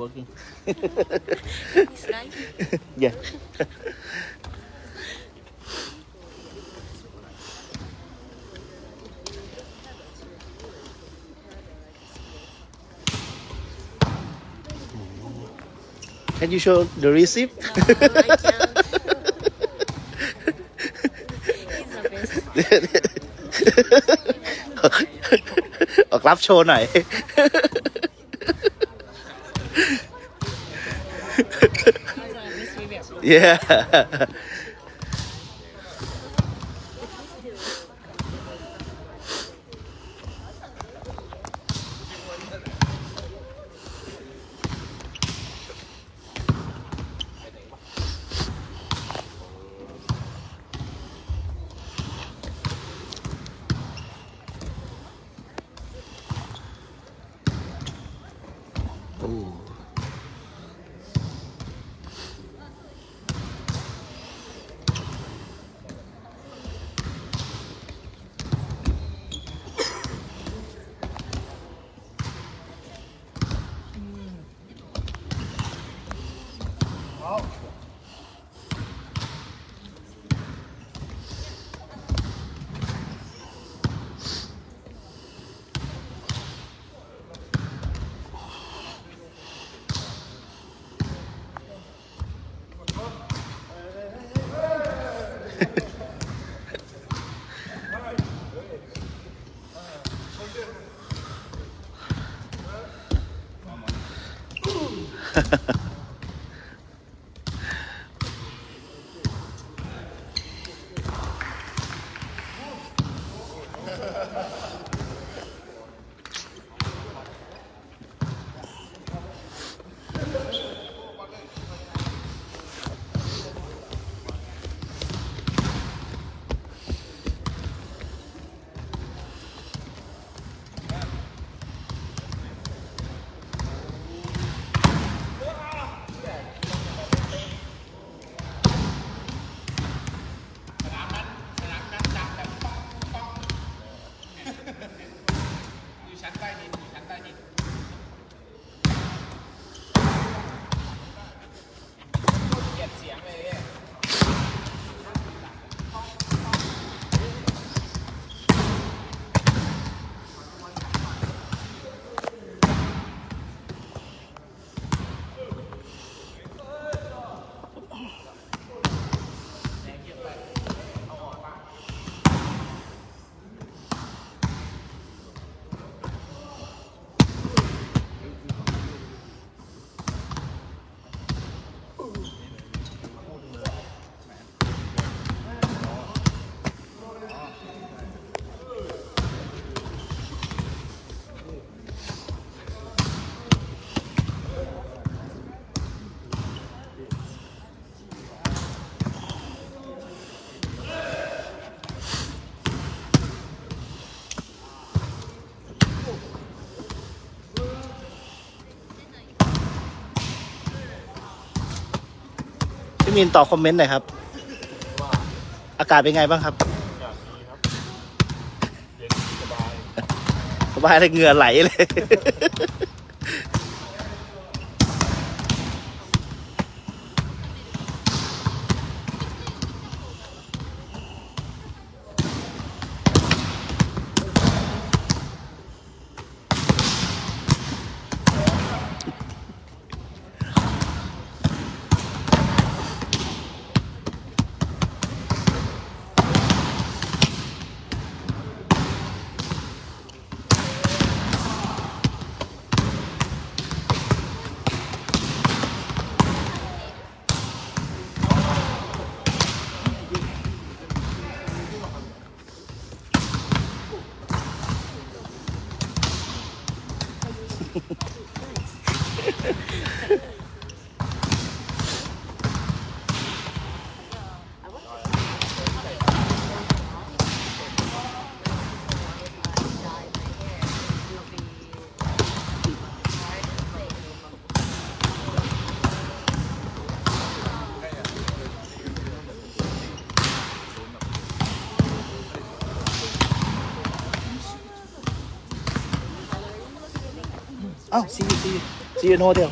working. He's right. Yeah. Can you show the receipt? No, I can't. He's the best. Ở clap show này Yeah. Ooh. โอ้พี่ มินตอบคอมเมนต์หน่อยครับ อากาศเป็นไงบ้างครับ สบายเลยเหงื่อไหลเลย 吸吸，吸完喝掉。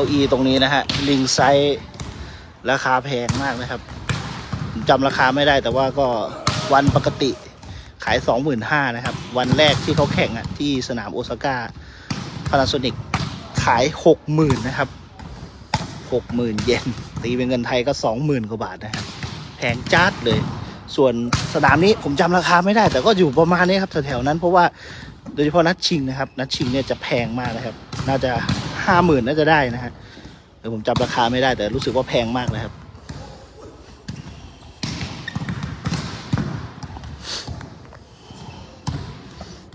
ก้าอี้ตรงนี้นะฮะลิงไซส์ราคาแพงมากนะครับจำราคาไม่ได้แต่ว่าก็วันปกติขาย 25,000นะครับ วันแรกที่เขาแข่งอะที่สนามโอซาก้าพานาโซนิกขาย 60,000นะครับ 60,000 เยนตีเป็นเงินไทยก็ 20,000 กว่าบาทนะครับแพงจัดเลย ส่วนสนามนี้ผมจำราคาไม่ได้ แต่ก็อยู่ประมาณนี้ครับแถวๆนั้นเพราะว่า โดยเฉพาะนัดชิงนะครับ นัดชิงเนี่ยจะแพงมากนะครับ น่าจะห้าหมื่นน่าจะได้นะฮะแต่ผมจำราคาไม่ได้แต่รู้สึกว่าแพงมากนะครับ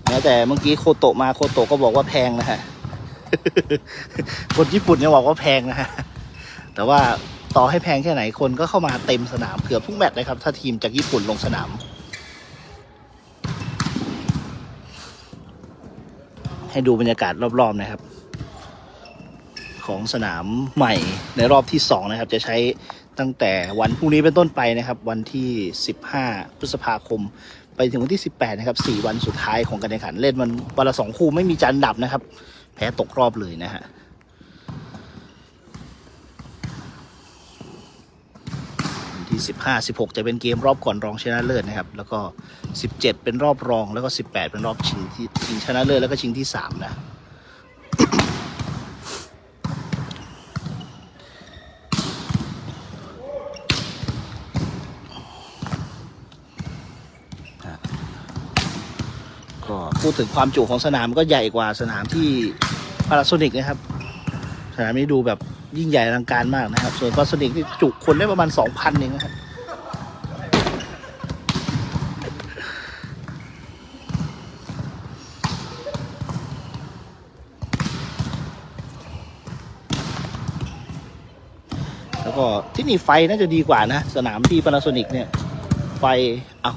แม้แต่เมื่อกี้โคโตะมาโคโตะก็บอกว่าแพงนะฮะ คนญี่ปุ่นยังบอกว่าแพงนะฮะ แต่ว่าต่อให้แพงแค่ไหนคนก็เข้ามาเต็มสนามเกือบทุกแมตช์เลยครับ ถ้าทีมจากญี่ปุ่นลงสนาม ให้ดูบรรยากาศรอบๆนะครับ ของสนามใหม่ในรอบที่สองนะครับ จะใช้ตั้งแต่วันพรุ่งนี้เป็นต้นไปนะครับ วันที่ 15 พฤษภาคม ไปถึงวันที่ 18 นะครับ 4 วันสุดท้ายของการแข่งขันเล่นมันวันละสองคู่ไม่มีจันดับนะครับ แพ้ตกรอบเลยนะฮะ วัน ที่ 15 16 จะเป็นเกมรอบก่อนรองชนะเลิศนะครับ แล้วก็ 17 เป็นรอบรองแล้วก็ 18 เป็นรอบชิงที่ชิงชนะเลิศแล้วก็ชิงที่ 3 นะก็พูดถึงความจุของสนามก็ใหญ่กว่าสนามที่พาราโซนิกนะครับ สนามนี้ดูแบบ ยิ่งใหญ่อลังการมากนะครับ ส่วนพาราโซนิกนี่จุคนได้ประมาณ 2,000เองนะครับแล้วก็ที่นี่ไฟน่าจะดีกว่านะ สนามที่ Panasonic เนี่ย ไฟเอา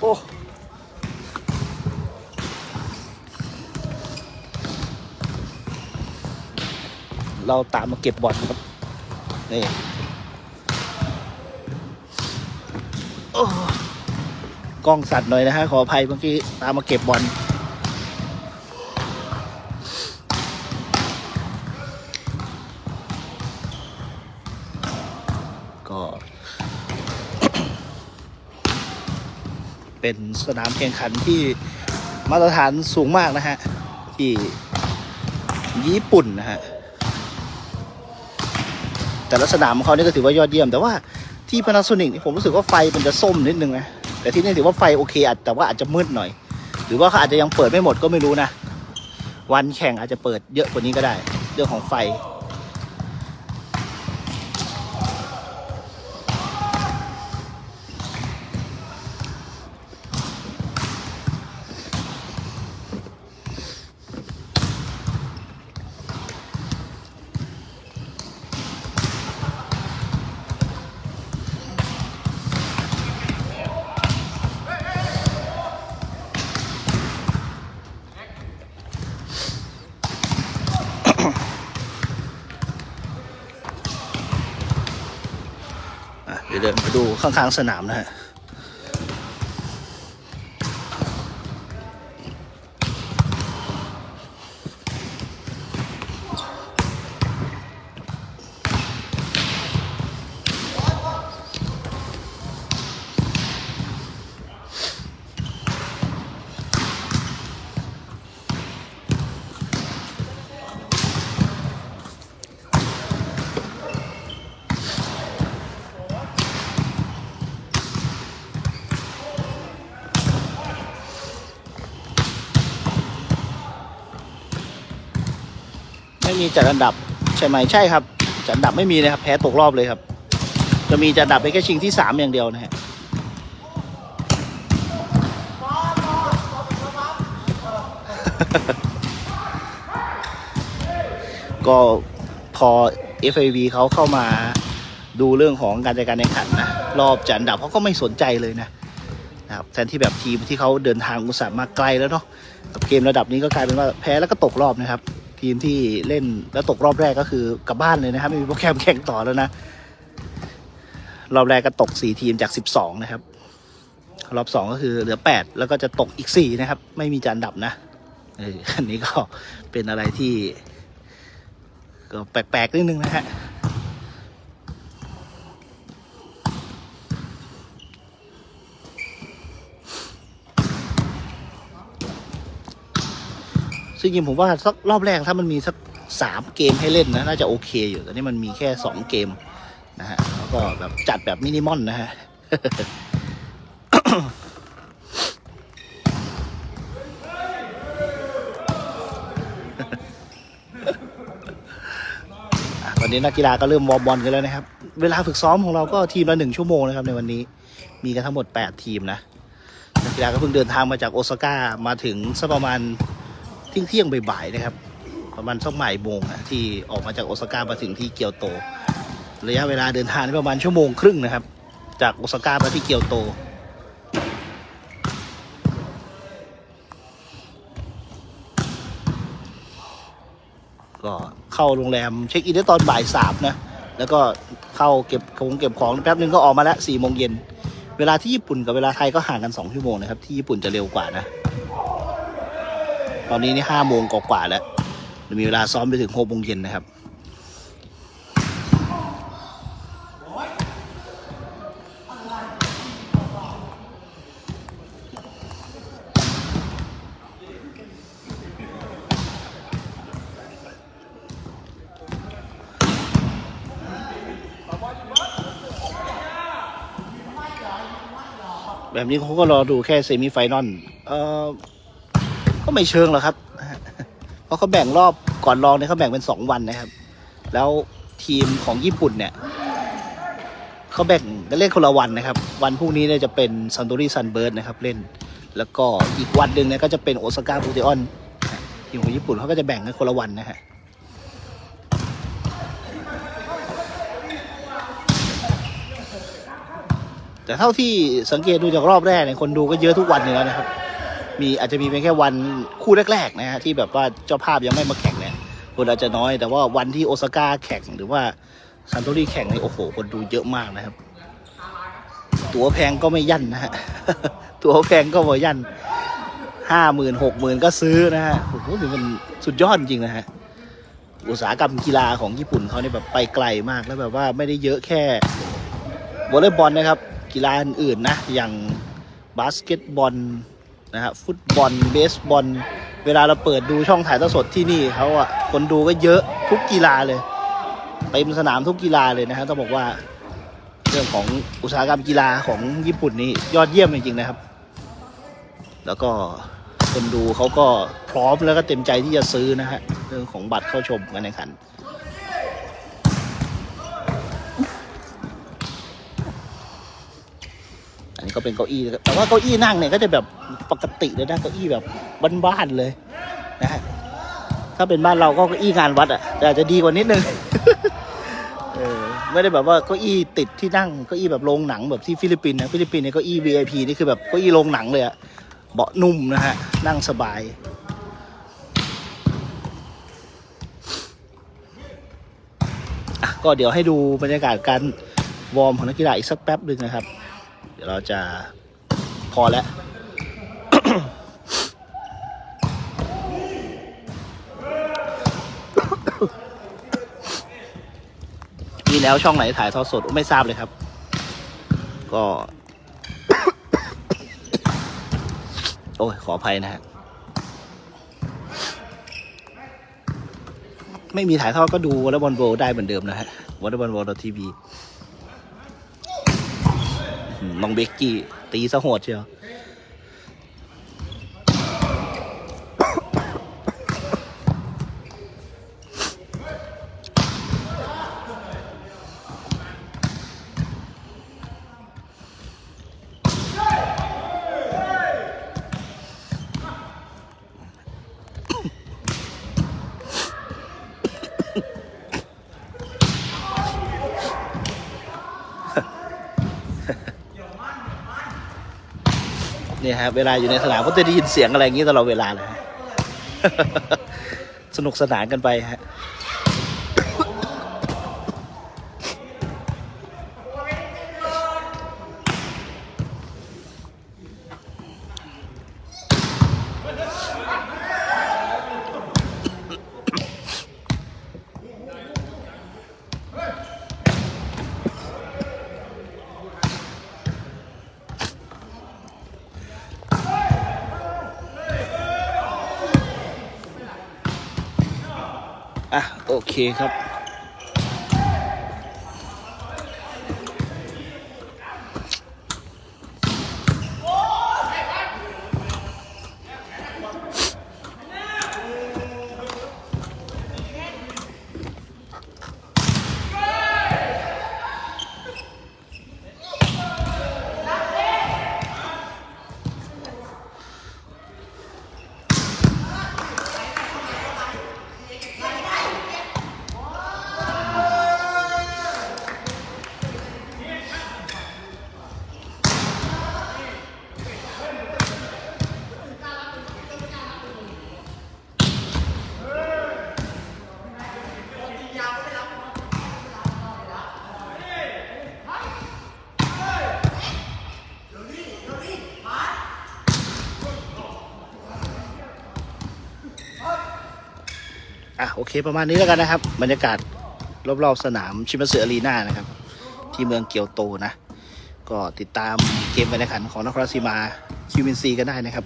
โอ้เราตามมาเก็บบอลครับ นี่โอ้กล้องสัตว์หน่อยนะฮะ ขออภัยเมื่อกี้ ตามมาเก็บบอล ก็ เป็นสนามแข่งขันที่มาตรฐานสูงมากนะฮะ ที่ญี่ปุ่นนะฮะ แต่ละสนามของเขานี่ก็ถือว่ายอดเยี่ยม แต่ว่าที่ Panasonic นี่ผมรู้สึกว่าไฟมันจะส้มนิดนึงนะ แต่ที่นี่ถือว่าไฟโอเคอาจแต่ว่าอาจจะมืดหน่อย หรือว่าเขาอาจจะยังเปิดไม่หมดก็ไม่รู้นะ วันแข่งอาจจะเปิดเยอะกว่านี้ก็ได้ เรื่องของไฟ ดินมาดูข้างๆสนามนะฮะ ม่มีจัดอันดับใช่ไหมใช่ครับ จัดอันดับไม่มีนะครับ แพ้ตกรอบเลยครับ จะมีจัดอันดับไปแค่ชิงที่สามอย่างเดียวนะฮะก็พอ FAV เขาเข้ามาดูเรื่องของการจัดการแข่งขันนะ รอบจัดอันดับเขาก็ไม่สนใจเลยนะนะครับแทนที่แบบทีมที่เขาเดินทางอุตส่าห์มาไกลแล้วเนาะกับเกมระดับนี้ก็กลายเป็นว่าแพ้แล้วก็ตกรอบนะครับ ทีมที่เล่นแล้วตกรอบแรกก็คือกลับบ้านเลยนะครับไม่มีโปรแกรมแข่งต่อแล้วนะ รอบแรกก็ตกสี่ทีมจากสิบสองนะครับ รอบสองก็คือเหลือแปดแล้วก็จะตกอีกสี่นะครับ ไม่มีจานดับนะเอออันนี้ก็เป็นอะไรที่ ก็แปลกๆนิดนึงนะฮะ ซึ่งจริงผมว่าสักรอบแรกถ้ามันมีสักสามเกมให้เล่นนะน่าจะโอเคอยู่แต่นี่มันมีแค่สองเกมนะฮะแล้วก็แบบจัดแบบมินิมอลนะฮะตอนนี้นักกีฬาก็เริ่มวอร์มบอลกันแล้วนะครับ เวลาฝึกซ้อมของเราก็ทีมละหนึ่งชั่วโมงนะครับในวันนี้ มีกันทั้งหมด 8 ทีมนะ นักกีฬาก็เพิ่งเดินทางมาจากโอซาก้ามาถึงสักประมาณ เที่ยงเที่ยงบ่ายๆนะครับ ประมาณสักบ่ายโมงนะที่ออกมาจากโอซาก้ามาถึงที่เกียวโต ระยะเวลาเดินทางประมาณชั่วโมงครึ่งนะครับ จากโอซาก้ามาที่เกียวโตก็เข้าโรงแรมเช็คอินได้ตอนบ่ายสามนะ แล้วก็เข้าเก็บของเก็บของแป๊บนึงก็ออกมาแล้วสี่โมงเย็น เวลาที่ญี่ปุ่นกับเวลาไทยก็ห่างกันสองชั่วโมงนะครับ ที่ญี่ปุ่นจะเร็วกว่านะ ตอนนี้นี่ห้าโมงกว่าแล้วมีเวลาซ้อมไปถึงหกโมงเย็นนะครับแบบนี้เขาก็รอดูแค่เซมิไฟนอลเอ่อ ก็ไม่เชิงหรอกครับ เพราะเขาแบ่งรอบก่อนรองเนี่ยเขาแบ่งเป็นสองวันนะครับ แล้วทีมของญี่ปุ่นเนี่ยเขาแบ่งกันเล่นคนละวันนะครับ วันพรุ่งนี้เนี่ยจะเป็นซันโต r ีซันเบิร์ดนะครับเล่น แล้วก็อีกวันหนึ่งเนี่ยก็จะเป็นโอซาก้าบูเตออนทีมของญี่ปุ่นเขาก็จะแบ่งกันคนละวันนะฮะแต่เท่าที่สังเกตดูจากรอบแรกเนี่ยคนดูก็เยอะทุกวันอยู่แล้วนะครับ มีอาจจะมีเพียงแค่วันคู่แรกๆนะฮะที่แบบว่าเจ้าภาพยังไม่มาแข่งเนี่ยคนอาจจะน้อยแต่ว่าวันที่โอซาก้าแข่งหรือว่าซันโตรีแข่งนี่โอ้โห คนดูเยอะมากนะครับ ตั๋วแพงก็ไม่ยั่นนะฮะตั๋วแพงก็ไม่ยั่นห้าหมื่นหกหมื่นก็ซื้อนะฮะโอ้โหมันสุดยอดจริงนะฮะอุตสาหกรรมกีฬาของญี่ปุ่นเขาเนี่ยแบบไปไกลมากแล้วแบบว่าไม่ได้เยอะแค่วอลเลย์บอลนะครับ กีฬาอื่นๆนะ อย่างบาสเกตบอล นะฮะฟุตบอลเบสบอล เวลาเราเปิดดูช่องถ่ายทอดสดที่นี่เขาอะคนดูก็เยอะทุกกีฬาเลยเต็มสนามทุกกีฬาเลยนะฮะต้องบอกว่าเรื่องของอุตสาหกรรมกีฬาของญี่ปุ่นนี่ยอดเยี่ยมจริงๆนะครับ แล้วก็คนดูเขาก็พร้อมแล้วก็เต็มใจที่จะซื้อนะฮะเรื่องของบัตรเข้าชมการแข่งขัน อันนี้ก็เป็นเก้าอี้นะครับแต่ว่าเก้าอี้นั่งเนี่ยก็จะแบบปกติเลยนะเก้าอี้แบบบ้านๆเลยนะฮะถ้าเป็นบ้านเราก็เก้าอี้งานวัดอะแต่อาจจะดีกว่านิดนึงเออไม่ได้แบบว่าเก้าอี้ติดที่นั่งเก้าอี้แบบโรงหนังแบบที่ฟิลิปปินส์นะฟิลิปปินส์เนี่ยเก้าอี้ VIP นี่คือแบบเก้าอี้โรงหนังเลยอะเบาะนุ่มนะฮะนั่งสบายก็เดี๋ยวให้ดูบรรยากาศการวอร์มของนักกีฬาอีกสักแป๊บหนึ่งนะครับ เดี๋ยวเราจะพอแล้วมีแล้วช่องไหนถ่ายทอดสดไม่ทราบเลยครับ ก็ โอ้ยขออภัยนะฮะไม่มีถ่ายทอดก็ดูวอลเลย์บอลโวได้เหมือนเดิมนะฮะวอลเลย์บอลโวทีวี น้องเบกกี้ตีซะโหดเชียวี่ครัเวลาอยู่ในสนามก็จะได้ยินเสียงอะไรอย่างนี้ตลอดเวลาเลยสนุกสนานกันไปฮะ เคครับ อะโอเคประมาณนี้แล้วกันนะครับ บรรยากาศรอบๆสนามชิมาสึอรีนานะครับ ที่เมืองเกียวโตนะ ก็ติดตามเกมการแข่งขันของนครราชสีมาคิวมินซีกันได้นะครับ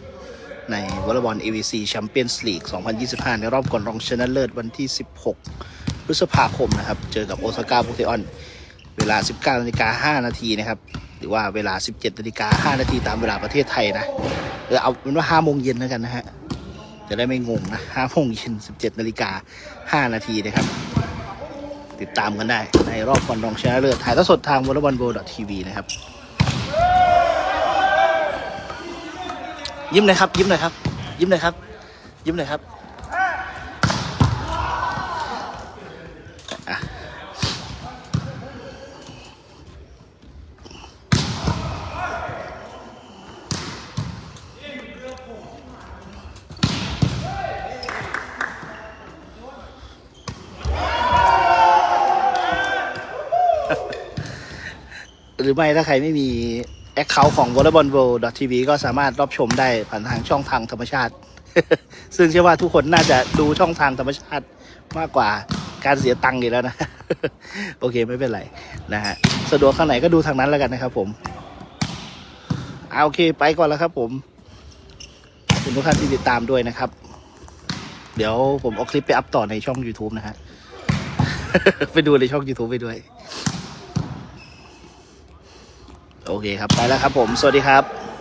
ในวอลเลย์บอล AVC Champions League 2025 ในรอบก่อนรองชนะเลิศวันที่ 16 พฤษภาคมนะครับ เจอกับโอซาก้าโปเตออนเวลา 19นาฬิกา5นาทีนะครับ หรือว่าเวลา 17นาฬิกา5นาทีตามเวลาประเทศไทยนะเออเอาเป็นว่า5โมงเย็นแล้วกันนะฮะ จะได้ไม่งงนะ5โมงเย็นสิบเจ็ดนาฬิกาห้านาทีนะครับ ติดตามกันได้ ในรอบบอลรองชนะเลิศถ่ายทอดสดทางวอลเลย์บอลโบทีวีนะครับ ยิ้มหน่อยครับ ยิ้มหน่อยครับ ยิ้มหน่อยครับ ยิ้มหน่อยครับ หรือไม่ถ้าใครไม่มีแอคเคาท์ของ v o l l e y b a l l w o r l d TV ก็สามารถรับชมได้ผ่านทางช่องทางธรรมชาติ ซึ่งเชื่อว่าทุกคนน่าจะดูช่องทางธรรมชาติมากกว่าการเสียตังค์อยู่แล้วนะ โอเคไม่เป็นไรนะฮะสะดวกข้างไหนก็ดูทางนั้นแล้วกันนะครับผมเอาโอเคไปก่อนแล้วครับผมขอบคุณทุกท่านที่ติดตามด้วยนะครับ เดี๋ยวผมเอาคลิปไปอัพต่อในช่อง YouTube นะฮะ ไปดูในช่อง YouTube ไปด้วย โอเคครับ ไปแล้วครับผม สวัสดีครับ